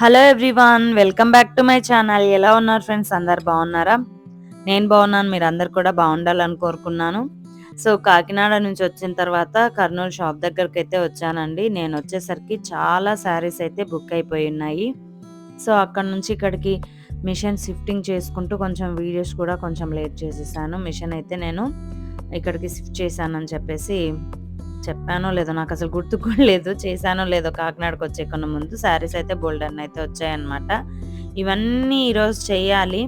Hello everyone welcome back to my channel. ఎలా ఉన్నారు friends? అందరు బాగున్నారా? నేను బాగున్నాను మీరు అందరు కూడా బాగుండాలని కోరుకున్నాను. సో కాకినాడ నుంచి వచ్చిన తర్వాత కర్నూలు షాప్ దగ్గరికి అయితే వచ్చానండి. నేను వచ్చేసరికి చాలా శారీస్ అయితే బుక్ అయిపోయి ఉన్నాయి. సో అక్కడ నుంచి ఇక్కడికి మిషన్ షిఫ్టింగ్ చేసుకుంటూ కొంచెం వీడియోస్ కూడా కొంచెం లేట్ చేసేసాను. మిషన్ అయితే నేను ఇక్కడికి షిఫ్ట్ చేశానని చెప్పేసి చెప్పానో లేదో నాకు అసలు గుర్తు కూడా లేదు. చేశానో లేదో కాకినాడకు వచ్చే కొన్న ముందు శారీస్ అయితే బోల్డర్ని అయితే వచ్చాయన్నమాట. ఇవన్నీ ఈరోజు చేయాలి.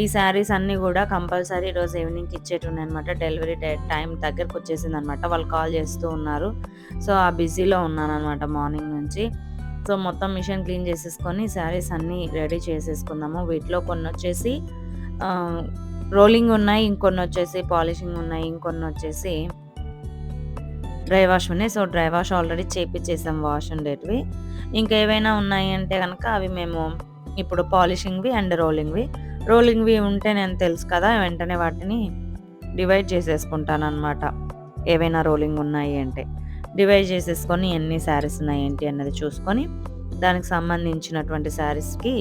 ఈ శారీస్ అన్నీ కూడా కంపల్సరీ ఈరోజు ఈవినింగ్కి ఇచ్చేటున్నాయి అనమాట డెలివరీ టైం దగ్గరకు వచ్చేసింది అనమాట వాళ్ళు కాల్ చేస్తూ ఉన్నారు. సో ఆ బిజీలో ఉన్నాను అనమాట మార్నింగ్ నుంచి. సో మొత్తం మిషన్ క్లీన్ చేసేసుకొని శారీస్ అన్నీ రెడీ చేసేసుకుందాము. వీటిలో కొన్ని వచ్చేసి రోలింగ్ ఉన్నాయి ఇంకొన్ని వచ్చేసి పాలిషింగ్ ఉన్నాయి ఇంకొన్ని వచ్చేసి డ్రై వాష్ ఉన్నాయి. సో డ్రై వాష్ ఆల్రెడీ చేపించేసాం వాష్ ఉండేటివి. ఇంకా ఏవైనా ఉన్నాయి అంటే కనుక అవి మేము ఇప్పుడు పాలిషింగ్వి అండ్ రోలింగ్వి. రోలింగ్వి ఉంటే నేను తెలుసు కదా వెంటనే వాటిని డివైడ్ చేసేసుకుంటాను అనమాట ఏవైనా రోలింగ్ ఉన్నాయి అంటే. డివైడ్ చేసేసుకొని ఎన్ని శారీస్ ఉన్నాయి ఏంటి అన్నది చూసుకొని దానికి సంబంధించినటువంటి శారీస్కి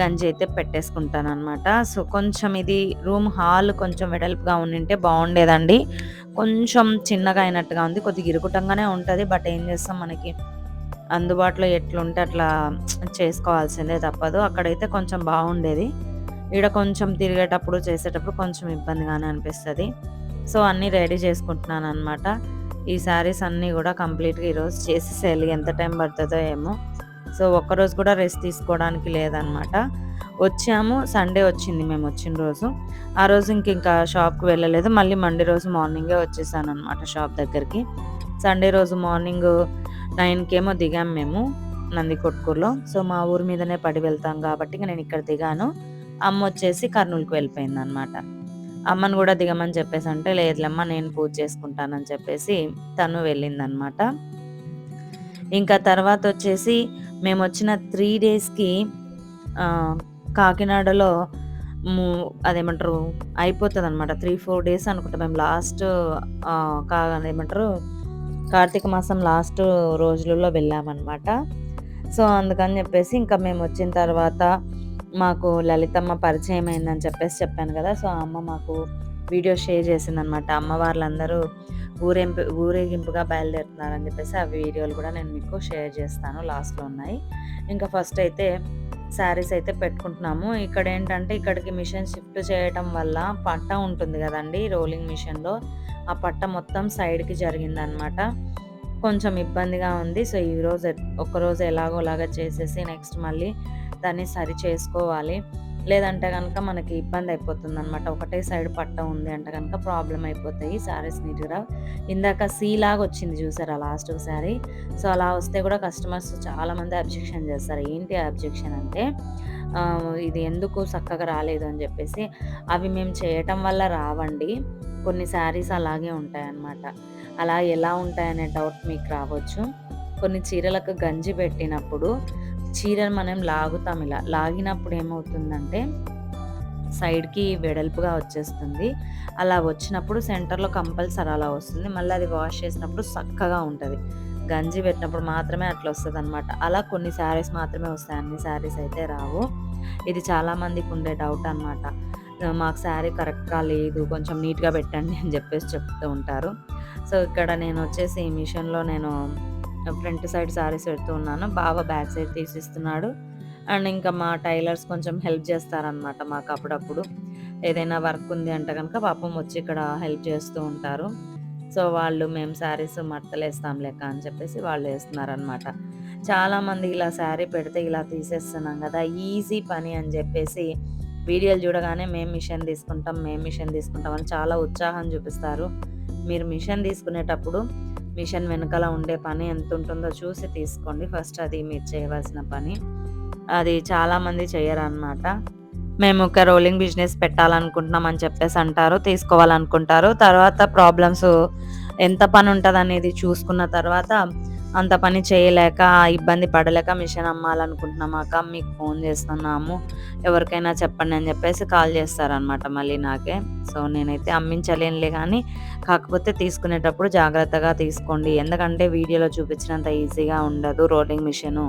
గంజి అయితే పెట్టేసుకుంటాను అనమాట సో కొంచెం ఇది రూమ్ హాల్ కొంచెం వెడల్పుగా ఉండింటే బాగుండేదండి. కొంచెం చిన్నగా అయినట్టుగా ఉంది. కొద్దిగా ఇరుకుటంగానే ఉంటుంది. బట్ ఏం చేస్తాం మనకి అందుబాటులో ఎట్లుంటే అట్లా చేసుకోవాల్సిందే తప్పదు. అక్కడైతే కొంచెం బాగుండేది. ఈడ కొంచెం తిరిగేటప్పుడు చేసేటప్పుడు కొంచెం ఇబ్బందిగానే అనిపిస్తుంది. సో అన్నీ రెడీ చేసుకుంటున్నాను అనమాట ఈ శారీస్ అన్నీ కూడా కంప్లీట్గా ఈరోజు చేసేసేయాలి. ఎంత టైం పడుతుందో ఏమో. సో ఒక్కరోజు కూడా రెస్ట్ తీసుకోవడానికి లేదనమాట వచ్చాము. సండే వచ్చింది మేము వచ్చిన రోజు. ఆ రోజు ఇంక ఇంకా షాప్కి వెళ్ళలేదు. మళ్ళీ మండే రోజు మార్నింగే వచ్చేసాను అనమాట షాప్ దగ్గరికి. సండే రోజు మార్నింగ్ నైన్కేమో దిగాం మేము నంది కొట్టుకూరులో సో మా ఊరి మీదనే పడి వెళ్తాం కాబట్టి నేను ఇక్కడ దిగాను. అమ్మ వచ్చేసి కర్నూలుకి వెళ్ళిపోయింది అనమాట అమ్మను కూడా దిగమని చెప్పేసి అంటే లేదులమ్మ నేను పూజ చేసుకుంటానని చెప్పేసి తను వెళ్ళిందనమాట ఇంకా తర్వాత వచ్చేసి మేము వచ్చిన త్రీ డేస్కి కాకినాడలో అదేమంటారు అయిపోతుంది అనమాట త్రీ ఫోర్ డేస్ అనుకుంటా మేము లాస్ట్ కా ఏమంటారు కార్తీక మాసం లాస్ట్ రోజులలో వెళ్ళామన్నమాట. సో అందుకని చెప్పేసి ఇంకా మేము వచ్చిన తర్వాత మాకు లలితమ్మ పరిచయం అయిందని చెప్పేసి చెప్పాను కదా. సో అమ్మ మాకు వీడియో షేర్ చేసిందనమాట అమ్మ వాళ్ళందరూ ఊరేంపు ఊరేగింపుగా బయలుదేరుతున్నారని చెప్పేసి ఆ వీడియోలు కూడా నేను మీకు షేర్ చేస్తాను. లాస్ట్లో ఉన్నాయి. ఇంకా ఫస్ట్ అయితే శారీస్ అయితే పెట్టుకుంటున్నాము. ఇక్కడ ఏంటంటే ఇక్కడికి మిషన్ షిఫ్ట్ చేయటం వల్ల పట్ట ఉంటుంది కదండి రోలింగ్ మిషన్లో. ఆ పట్ట మొత్తం సైడ్కి జరిగిందనమాట. కొంచెం ఇబ్బందిగా ఉంది. సో ఈరోజు ఒక్కరోజు ఎలాగోలాగా చేసేసి నెక్స్ట్ మళ్ళీ దాన్ని సరి చేసుకోవాలి. లేదంటే కనుక మనకి ఇబ్బంది అయిపోతుంది అనమాట ఒకటే సైడ్ పట్ట ఉంది అంటే కనుక ప్రాబ్లం అయిపోతాయి. శారీస్ నీట్గా ఇందాక సీ లాగా వచ్చింది చూసారా లాస్ట్ శారీ సో అలా వస్తే కూడా కస్టమర్స్ చాలామంది అబ్జెక్షన్ చేస్తారు. ఏంటి అబ్జెక్షన్ అంటే ఇది ఎందుకు చక్కగా రాలేదు అని చెప్పేసి అవి మేము చేయటం వల్ల రావండి. కొన్ని శారీస్ అలాగే ఉంటాయన్నమాట. అలా ఎలా ఉంటాయనే డౌట్ మీకు రావచ్చు. కొన్ని చీరలకు గంజి పెట్టినప్పుడు చీరను మనం లాగుతాం ఇలా. లాగినప్పుడు ఏమవుతుందంటే సైడ్కి వెడల్పుగా వచ్చేస్తుంది. అలా వచ్చినప్పుడు సెంటర్లో కంపల్సరీ అలా వస్తుంది. మళ్ళీ అది వాష్ చేసినప్పుడు చక్కగా ఉంటుంది. గంజి పెట్టినప్పుడు మాత్రమే అట్లా వస్తుంది అనమాట అలా కొన్ని శారీస్ మాత్రమే వస్తాయి. అన్ని శారీస్ అయితే రావు. ఇది చాలామందికి ఉండే డౌట్ అనమాట మాకు శారీ కరెక్ట్గా లేదు. కొంచెం నీట్గా పెట్టండి అని చెప్పేసి చెప్తూ ఉంటారు. సో ఇక్కడ నేను వచ్చేసి ఈ మిషన్లో నేను ఫ్రంట్ సైడ్ శారీస్ పెడుతూ ఉన్నాను. బావ బ్యాక్ సైడ్ తీసిస్తున్నాడు. అండ్ ఇంకా మా టైలర్స్ కొంచెం హెల్ప్ చేస్తారనమాట మాకు అప్పుడప్పుడు. ఏదైనా వర్క్ ఉంది అంటే కనుక పాపం వచ్చి ఇక్కడ హెల్ప్ చేస్తూ ఉంటారు. సో వాళ్ళు మేము శారీస్ మడతలేస్తాం లెక్క అని చెప్పేసి వాళ్ళు వేస్తున్నారనమాట చాలామంది ఇలా శారీ పెడితే ఇలా తీసేస్తున్నాం కదా ఈజీ పని అని చెప్పేసి వీడియోలు చూడగానే మేము మిషన్ తీసుకుంటాం మేము మిషన్ తీసుకుంటాం అని చాలా ఉత్సాహం చూపిస్తారు. మీరు మిషన్ తీసుకునేటప్పుడు మిషన్ వెనకాల ఉండే పని ఎంత ఉంటుందో చూసి తీసుకోండి. ఫస్ట్ అది మీరు చేయవలసిన పని. అది చాలామంది చేయరన్నమాట. మేము ఒక రోలింగ్ బిజినెస్ పెట్టాలనుకుంటున్నాం అని చెప్పేసి అంటారు తీసుకోవాలనుకుంటారు. తర్వాత ప్రాబ్లమ్స్ ఎంత పని ఉంటుంది అనేది చూసుకున్న తర్వాత అంత పని చేయలేక ఇబ్బంది పడలేక మిషన్ అమ్మాలనుకుంటున్నాం అక్క. మీకు ఫోన్ చేస్తున్నాము. ఎవరికైనా చెప్పండి అని చెప్పేసి కాల్ చేస్తారనమాట మళ్ళీ నాకే. సో నేనైతే అమ్మించలేనులే కానీ కాకపోతే తీసుకునేటప్పుడు జాగ్రత్తగా తీసుకోండి. ఎందుకంటే వీడియోలో చూపించినంత ఈజీగా ఉండదు రోలింగ్ మిషను.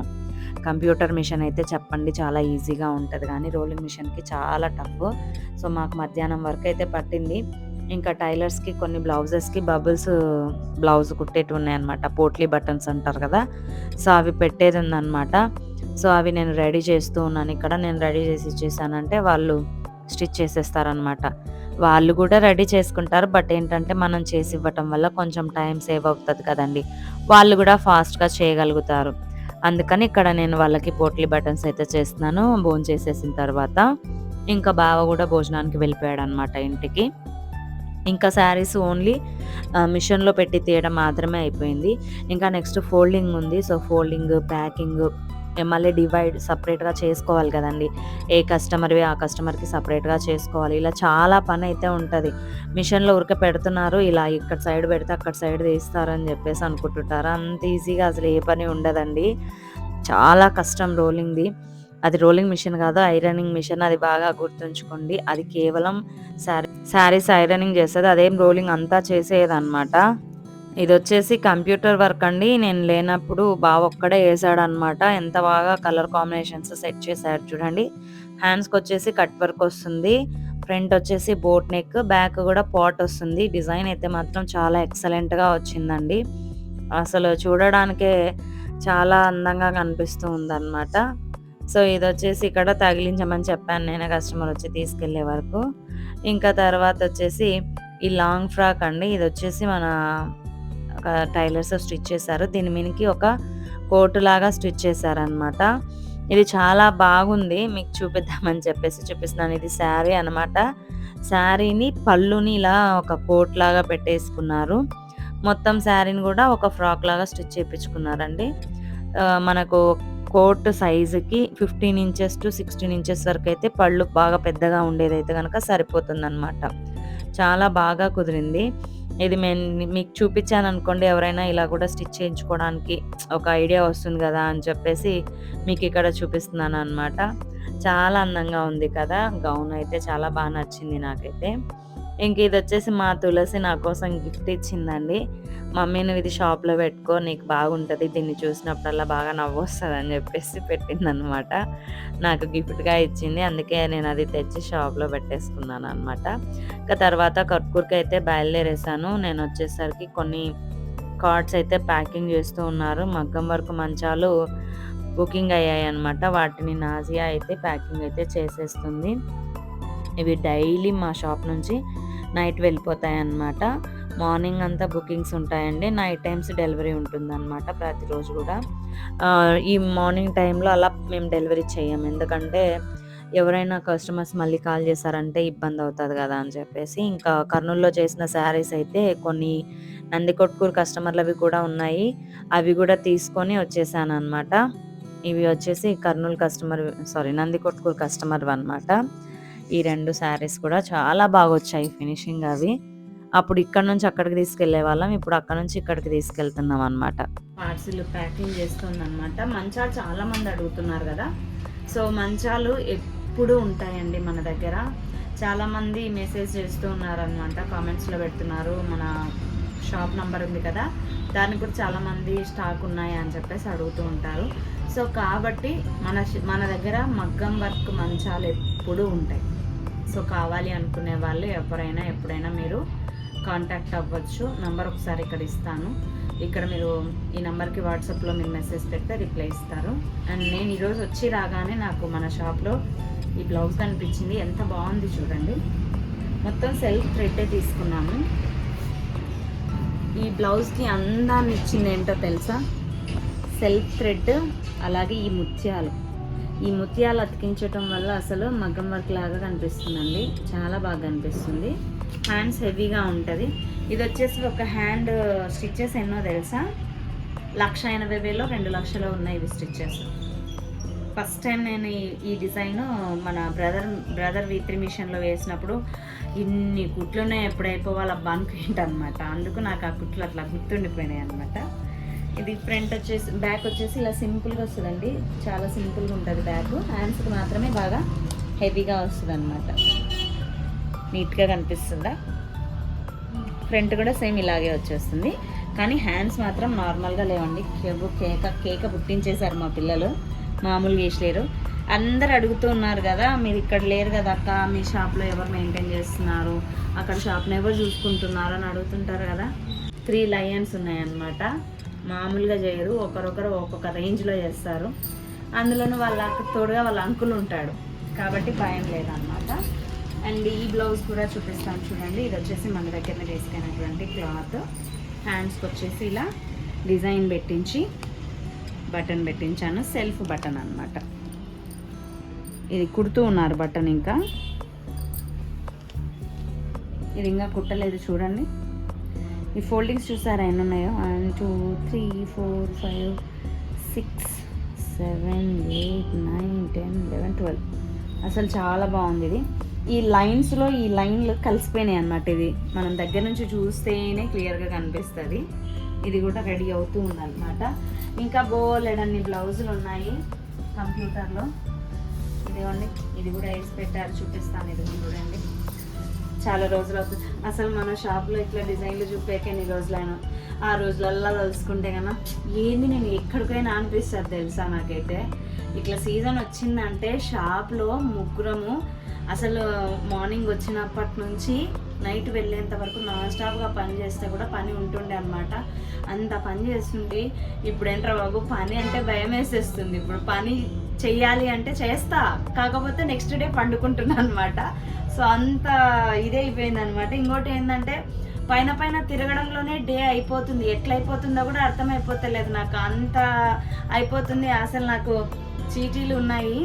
కంప్యూటర్ మిషన్ అయితే చెప్పండి చాలా ఈజీగా ఉంటుంది. కానీ రోలింగ్ మిషన్కి చాలా టఫ్. సో మాకు మధ్యాహ్నం వరకు అయితే పట్టింది. ఇంకా టైలర్స్కి కొన్ని బ్లౌజెస్కి బబుల్స్ బ్లౌజ్ కుట్టేటి ఉన్నాయన్నమాట. పోట్లీ బటన్స్ అంటారు కదా. సో అవి పెట్టేది ఉందన్నమాట. సో అవి నేను రెడీ చేస్తూ ఉన్నాను. ఇక్కడ నేను రెడీ చేసి ఇచ్చేసానంటే వాళ్ళు స్టిచ్ చేసేస్తారనమాట వాళ్ళు కూడా రెడీ చేసుకుంటారు. బట్ ఏంటంటే మనం చేసి ఇవ్వటం వల్ల కొంచెం టైం సేవ్ అవుతుంది కదండి. వాళ్ళు కూడా ఫాస్ట్గా చేయగలుగుతారు. అందుకని ఇక్కడ నేను వాళ్ళకి పోట్లీ బటన్స్ అయితే చేస్తున్నాను. భోజనం చేసేసిన తర్వాత ఇంకా బావ కూడా భోజనానికి వెళ్ళిపోయాడు అనమాట ఇంటికి. ఇంకా శారీస్ ఓన్లీ మిషన్లో పెట్టి తీయడం మాత్రమే అయిపోయింది. ఇంకా నెక్స్ట్ ఫోల్డింగ్ ఉంది. సో ఫోల్డింగ్ ప్యాకింగ్ మళ్ళీ డివైడ్ సపరేట్గా చేసుకోవాలి కదండి. ఏ కస్టమర్వి ఆ కస్టమర్కి సపరేట్గా చేసుకోవాలి. ఇలా చాలా పని అయితే ఉంటుంది. మిషన్లో ఉరక పెడుతున్నారు. ఇలా ఇక్కడ సైడ్ పెడితే అక్కడ సైడ్ తీస్తారని చెప్పేసి అనుకుంటుంటారు. అంత ఈజీగా అసలు ఏ పని ఉండదండి. చాలా కష్టం రోలింగ్ది. అది రోలింగ్ మిషన్ కాదు ఐరనింగ్ మిషన్ అది బాగా గుర్తుంచుకోండి. అది కేవలం శారీ శారీస్ ఐరనింగ్ చేస్తుంది అదేం రోలింగ్ అంతా చేసేదన్నమాట ఇది వచ్చేసి కంప్యూటర్ వర్క్ అండి. నేను లేనప్పుడు బాగా ఒక్కడే వేసాడనమాట ఎంత బాగా కలర్ కాంబినేషన్స్ సెట్ చేశాడు చూడండి. హ్యాండ్స్కి వచ్చేసి కట్ వర్క్ వస్తుంది. ఫ్రంట్ వచ్చేసి బోట్ నెక్ బ్యాక్ కూడా పాట్ వస్తుంది. డిజైన్ అయితే మాత్రం చాలా ఎక్సలెంట్గా వచ్చిందండి. అసలు చూడడానికే చాలా అందంగా కనిపిస్తూ ఉందన్నమాట. సో ఇది వచ్చేసి ఇక్కడ తగిలించమని చెప్పాను నేను కస్టమర్ వచ్చి తీసుకెళ్ళే వరకు. ఇంకా తర్వాత వచ్చేసి ఈ లాంగ్ ఫ్రాక్ అండి ఇది వచ్చేసి మన టైలర్స్ స్టిచ్ చేశారు. దీని మీనికి ఒక కోటు లాగా స్టిచ్ చేశారనమాట ఇది చాలా బాగుంది మీకు చూపిద్దామని చెప్పేసి చూపిస్తున్నాను. ఇది శారీ అనమాట శారీని పళ్ళుని ఇలా ఒక కోట్ లాగా పెట్టేసుకున్నారు. మొత్తం శారీని కూడా ఒక ఫ్రాక్ లాగా స్టిచ్ చేయించుకున్నారండి మనకు coat సైజుకి fifteen inches to sixteen inches వరకు అయితే పళ్ళు బాగా పెద్దగా ఉండేదైతే కనుక సరిపోతుందన్నమాట. చాలా బాగా కుదిరింది. ఇది నేను మీకు చూపించాను అనుకోండి ఎవరైనా ఇలా కూడా స్టిచ్ చేయించుకోవడానికి ఒక ఐడియా వస్తుంది కదా అని చెప్పేసి మీకు ఇక్కడ చూపిస్తున్నాను అనమాట చాలా అందంగా ఉంది కదా గౌన్ అయితే చాలా బాగా నచ్చింది నాకైతే. ఇంక ఇది వచ్చేసి మా తులసి నా కోసం గిఫ్ట్ ఇచ్చిందండి. మమ్మీ నువ్వు ఇది షాప్లో పెట్టుకో నీకు బాగుంటుంది దీన్ని చూసినప్పుడల్లా బాగా నవ్వు వస్తుంది అని చెప్పేసి పెట్టిందనమాట నాకు గిఫ్ట్గా ఇచ్చింది అందుకే నేను అది తెచ్చి షాప్లో పెట్టేసుకున్నాను అనమాట ఇంకా తర్వాత కర్పూర్కి అయితే బయలుదేరేసాను. నేను వచ్చేసరికి కొన్ని కార్డ్స్ అయితే ప్యాకింగ్ చేస్తూ ఉన్నారు. మగ్గం వరకు మంచాలు బుకింగ్ అయ్యాయి అనమాట వాటిని నాజియా అయితే ప్యాకింగ్ అయితే చేసేస్తుంది. ఇవి డైలీ మా షాప్ నుంచి నైట్ వెళ్ళిపోతాయి అన్నమాట మార్నింగ్ అంతా బుకింగ్స్ ఉంటాయండి. నైట్ టైమ్స్ డెలివరీ ఉంటుందన్నమాట ప్రతిరోజు కూడా. ఈ మార్నింగ్ టైంలో అలా మేము డెలివరీ చేయము ఎందుకంటే ఎవరైనా కస్టమర్స్ మళ్ళీ కాల్ చేశారంటే ఇబ్బంది అవుతుంది కదా అని చెప్పేసి. ఇంకా కర్నూలులో చేసిన శారీస్ అయితే కొన్ని నందికొట్కూరు కస్టమర్లవి కూడా ఉన్నాయి. అవి కూడా తీసుకొని వచ్చేసాను అనమాట ఇవి వచ్చేసి Kurnool customer sorry Nandikotkur customer అనమాట ఈ రెండు శారీస్ కూడా చాలా బాగా వచ్చాయి ఫినిషింగ్ అవి. అప్పుడు ఇక్కడ నుంచి అక్కడికి తీసుకెళ్ళే వాళ్ళం. ఇప్పుడు అక్కడ నుంచి ఇక్కడికి తీసుకెళ్తున్నాం అనమాట పార్సిల్ ప్యాకింగ్ చేస్తుందన్నమాట. మంచాలు చాలా మంది అడుగుతున్నారు కదా. సో మంచాలు ఎప్పుడు ఉంటాయండి మన దగ్గర? చాలా మంది మెసేజ్ చేస్తూ ఉన్నారనమాట కామెంట్స్లో పెడుతున్నారు. మన షాప్ నంబర్ ఉంది కదా. దానికి కూడా చాలామంది స్టాక్ ఉన్నాయి అని చెప్పేసి అడుగుతూ ఉంటారు. సో కాబట్టి మన మన దగ్గర మగ్గం వర్క్ మంచాలు ఎప్పుడూ ఉంటాయి. సో కావాలి అనుకునే వాళ్ళు ఎవరైనా ఎప్పుడైనా మీరు కాంటాక్ట్ అవ్వచ్చు. నంబర్ ఒకసారి ఇక్కడ ఇస్తాను. ఇక్కడ మీరు ఈ నెంబర్కి వాట్సాప్లో మీరు మెసేజ్ పెడితే రిప్లై ఇస్తారు. అండ్ నేను ఈరోజు వచ్చి రాగానే నాకు మన షాప్లో ఈ బ్లౌజ్ కనిపించింది. ఎంత బాగుంది చూడండి. మొత్తం సెల్ఫ్ థ్రెడ్డే తీసుకున్నాము. ఈ బ్లౌజ్కి అందాన్ని ఇచ్చింది ఏంటో తెలుసా? సెల్ఫ్ థ్రెడ్ అలాగే ఈ ముత్యాలు. ఈ ముత్యాలు అతికించటం వల్ల అసలు మగ్గం వర్క్ లాగా కనిపిస్తుందండి. చాలా బాగా కనిపిస్తుంది. హ్యాండ్స్ హెవీగా ఉంటుంది. ఇది వచ్చేసి ఒక హ్యాండ్ స్టిచ్చెస్ ఎన్నో తెలుసా? లక్ష ఎనభై వేలో రెండు లక్షలో ఉన్నాయి ఇవి స్టిచ్చెస్ ఫస్ట్ టైం నేను ఈ డిజైన్ మన బ్రదర్ బ్రదర్ వీత్రి మిషన్లో వేసినప్పుడు ఇన్ని కుట్లునే ఎప్పుడైపోవాలి అబ్బా అనుకుంటా అందుకు నాకు ఆ కుట్లు అట్లా గుర్తుండిపోయినాయి అనమాట ఇది ఫ్రంట్ వచ్చేసి బ్యాక్ వచ్చేసి ఇలా సింపుల్గా వస్తుందండి. చాలా సింపుల్గా ఉంటుంది బ్యాక్. హ్యాండ్స్కి మాత్రమే బాగా హెవీగా వస్తుంది అనమాట నీట్గా కనిపిస్తుందా? ఫ్రంట్ కూడా సేమ్ ఇలాగే వచ్చేస్తుంది. కానీ హ్యాండ్స్ మాత్రం నార్మల్గా లేవండి. కేబు కేక కేక పుట్టించేశారు మా పిల్లలు. మామూలుగా వేసలేరు అందరు అడుగుతూ ఉన్నారు కదా మీరు ఇక్కడ లేరు కదా అక్క మీ షాప్లో ఎవరు మెయింటైన్ చేస్తున్నారు? అక్కడ షాప్ని ఎవరు చూసుకుంటున్నారు? అని అడుగుతుంటారు కదా. త్రీ లయన్స్ ఉన్నాయన్నమాట. మామూలుగా చేయరు. ఒకరొకరు ఒక్కొక్క రేంజ్లో చేస్తారు. అందులోనూ వాళ్ళ తోడుగా వాళ్ళ అంకుల్ ఉంటాడు. కాబట్టి భయం లేదన్నమాట. అండ్ ఈ బ్లౌజ్ కూడా చూపిస్తాను చూడండి. ఇది వచ్చేసి మన దగ్గర వేసుకున్నటువంటి క్లాత్. హ్యాండ్స్కి వచ్చేసి ఇలా డిజైన్ పెట్టించి బటన్ పెట్టించాను. సెల్ఫ్ బటన్ అన్నమాట. ఇది కుడుతూ ఉన్నారు బటన్ ఇంకా. ఇది ఇంకా కుట్టలేదు చూడండి. ఈ ఫోల్డింగ్స్ చూసారా ఎన్ని ఉన్నాయో? One two three four five six seven eight nine ten eleven twelve. అసలు చాలా బాగుంది ఇది. ఈ లైన్స్లో ఈ లైన్లు కలిసిపోయినాయి అన్నమాట ఇది మనం దగ్గర నుంచి చూస్తేనే క్లియర్గా కనిపిస్తుంది. ఇది కూడా రెడీ అవుతూ ఉందన్నమాట. ఇంకా బోలెడన్ని బ్లౌజులు ఉన్నాయి కంప్యూటర్లో. ఇదిగోండి ఇది కూడా వేసి పెట్టారు. చూపిస్తాను ఇది చూడండి. చాలా రోజులు అవుతుంది. అసలు మన షాప్లో ఇట్లా డిజైన్లు చూపాక ఎన్ని రోజులైనా ఆ రోజులల్లా తలుసుకుంటే కన్నా ఏంది నేను ఎక్కడికైనా అనిపిస్తుంది తెలుసా నాకైతే? ఇట్లా సీజన్ వచ్చిందంటే షాప్లో ముగ్గురము అసలు మార్నింగ్ వచ్చినప్పటి నుంచి నైట్ వెళ్ళేంత వరకు నాన్ స్టాప్గా పని చేస్తే కూడా పని ఉంటుండే అనమాట అంత పని చేస్తుంటే ఇప్పుడు ఏంట్రా బాబు పని అంటే భయం వేసేస్తుంది. ఇప్పుడు పని చెయ్యాలి అంటే చేస్తా కాకపోతే నెక్స్ట్ డే పండుకుంటున్నాను అనమాట సో అంత ఇదే అయిపోయింది అనమాట ఇంకోటి ఏంటంటే పైన పైన తిరగడంలోనే డే అయిపోతుంది. ఎట్లా అయిపోతుందో కూడా అర్థమైపోతలేదు. నాకు అంత అయిపోతుంది అసలు నాకు చీటీలు ఉన్నాయి.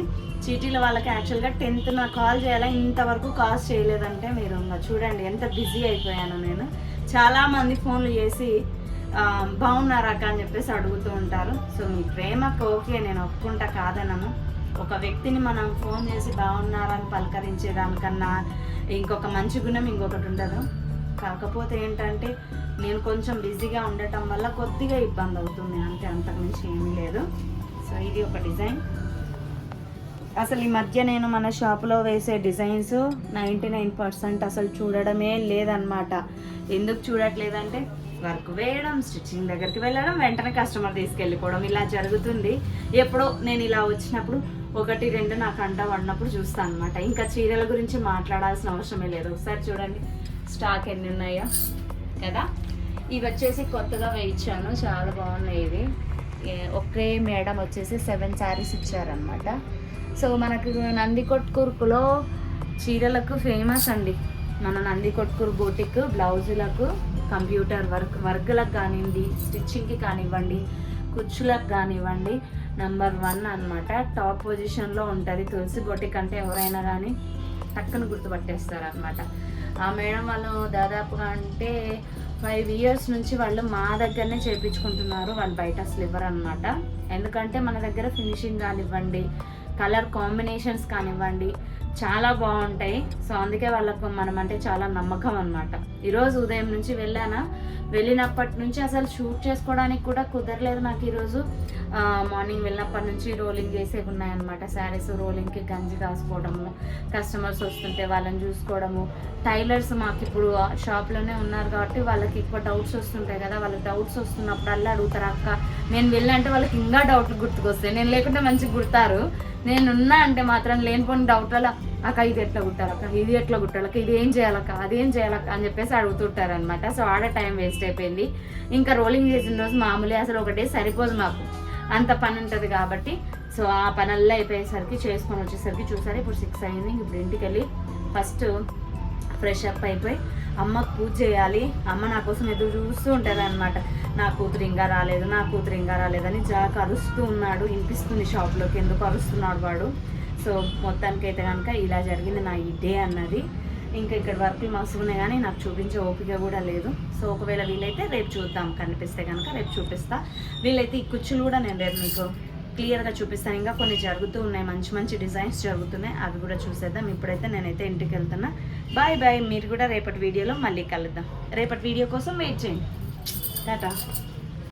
చీటీలు వాళ్ళకి యాక్చువల్గా టెన్త్ నాకు కాల్ చేయాలా? ఇంతవరకు కాల్స్ చేయలేదంటే మీరు చూడండి ఎంత బిజీ అయిపోయాను నేను. చాలామంది ఫోన్లు చేసి బాగున్నారా అక్క అని చెప్పేసి అడుగుతూ ఉంటారు. సో మీ ప్రేమకు ఓకే నేను ఒప్పుకుంటా కాదనను. ఒక వ్యక్తిని మనం ఫోన్ చేసి బాగున్నారని పలకరించేదానికన్నా ఇంకొక మంచి గుణం ఇంకొకటి ఉండదు. కాకపోతే ఏంటంటే నేను కొంచెం బిజీగా ఉండటం వల్ల కొద్దిగా ఇబ్బంది అవుతుంది. అంతే అంతకుమించి ఏమీ లేదు. సో ఇది ఒక డిజైన్ అసలు ఈ మధ్య నేను మన షాప్లో వేసే డిజైన్స్ నైంటీ నైన్ పర్సెంట్ అసలు చూడడమే లేదనమాట ఎందుకు చూడట్లేదంటే వర్క్ వేయడం స్టిచ్చింగ్ దగ్గరికి వెళ్ళడం వెంటనే కస్టమర్ తీసుకెళ్ళిపోవడం ఇలా జరుగుతుంది. ఎప్పుడో నేను ఇలా వచ్చినప్పుడు ఒకటి రెండు నాకు అంట పడినప్పుడు చూస్తాను అనమాట ఇంకా చీరల గురించి మాట్లాడాల్సిన అవసరమే లేదు. ఒకసారి చూడండి స్టాక్ ఎన్ని ఉన్నాయో కదా. ఇవి వచ్చేసి కొత్తగా వేయించాను. చాలా బాగున్నాయి ఇవి. ఒకే మేడం వచ్చేసి సెవెన్ శారీస్ ఇచ్చారనమాట సో మనకు నందికొట్కూరుకులో చీరలకు ఫేమస్ అండి. మన నంది కొట్కూరు బోటిక్ బ్లౌజులకు కంప్యూటర్ వర్క్ వర్క్లకు కానివ్వండి స్టిచ్చింగ్కి కానివ్వండి కుచ్చులకు కానివ్వండి నెంబర్ వన్ అన్నమాట. టాప్ పొజిషన్లో ఉంటుంది. తులసి బొటిక్ అంటే ఎవరైనా కానీ టక్కున గుర్తుపట్టేస్తారు అనమాట ఆ మేడం వాళ్ళు దాదాపుగా అంటే ఫైవ్ ఇయర్స్ నుంచి వాళ్ళు మా దగ్గరనే చేయించుకుంటున్నారు వాళ్ళు బయట అసలు ఇవ్వరు అనమాట ఎందుకంటే మన దగ్గర ఫినిషింగ్ కానివ్వండి కలర్ కాంబినేషన్స్ కానివ్వండి చాలా బాగుంటాయి. సో అందుకే వాళ్ళకు మనం అంటే చాలా నమ్మకం అనమాట ఈరోజు ఉదయం నుంచి వెళ్ళానా? వెళ్ళినప్పటి నుంచి అసలు షూట్ చేసుకోవడానికి కూడా కుదరలేదు నాకు ఈరోజు. మార్నింగ్ వెళ్ళినప్పటి నుంచి రోలింగ్ చేసేవి ఉన్నాయన్నమాట. శారీస్ రోలింగ్కి గంజి కాసుకోవడము కస్టమర్స్ వస్తుంటే వాళ్ళని చూసుకోవడము. టైలర్స్ మాకు ఇప్పుడు ఆ షాప్లోనే ఉన్నారు కాబట్టి వాళ్ళకి ఎక్కువ డౌట్స్ వస్తుంటాయి కదా. వాళ్ళకి డౌట్స్ వస్తున్నప్పుడల్లా అడుగుతారు అక్క నేను వెళ్ళంటే వాళ్ళకి ఇంకా డౌట్లు గుర్తుకొస్తాయి. నేను లేకుంటే మంచిగా గుర్తారు. నేను ఉన్నా అంటే మాత్రం లేనిపోని డౌట్ వల్ల అక్క ఇది ఎట్లా కుట్టాలక్క ఇది ఎట్లా కుట్టాలక్క ఇది ఏం చేయాలక్క అది ఏం చేయాలక్క అని చెప్పేసి అడుగుతుంటారు అనమాట సో ఆడ టైం వేస్ట్ అయిపోయింది. ఇంకా రోలింగ్ చేసిన రోజు మామూలే అసలు ఒకటే సరిపోదు మాకు. అంత పని ఉంటుంది కాబట్టి. సో ఆ పనల్లా అయిపోయేసరికి చేసుకొని వచ్చేసరికి చూసారు ఇప్పుడు సిక్స్ అయింది. ఇప్పుడు ఇంటికి వెళ్ళి ఫస్ట్ ఫ్రెష్ అప్ అయిపోయి అమ్మకు పూజ చేయాలి. అమ్మ నా కోసం ఎదురు చూస్తూ ఉంటుంది అనమాట నా కూతురు ఇంకా రాలేదు నా కూతురు ఇంకా రాలేదని జాక్ అరుస్తూ ఉన్నాడు. వినిపిస్తుంది షాప్లోకి ఎందుకు అరుస్తున్నాడు వాడు. సో మొత్తానికి అయితే కనుక ఇలా జరిగింది నా ఈ డే అన్నది. ఇంకా ఇక్కడ వర్క్లు మస్తు ఉన్నాయి కానీ నాకు చూపించే ఓపిక కూడా లేదు. సో ఒకవేళ వీలైతే రేపు చూద్దాం. కనిపిస్తే కనుక రేపు చూపిస్తా. వీలైతే ఈ కుచ్చులు కూడా నేను రేపు మీకు క్లియర్గా చూపిస్తాను. ఇంకా కొన్ని జరుగుతూ ఉన్నాయి. మంచి మంచి డిజైన్స్ జరుగుతున్నాయి. అవి కూడా చూసేద్దాం. ఇప్పుడైతే నేనైతే ఇంటికి వెళ్తున్నా. Bye bye. మీరు కూడా రేపటి వీడియోలో మళ్ళీ కలుద్దాం. రేపటి వీడియో కోసం వెయిట్ చేయండి. టాటా.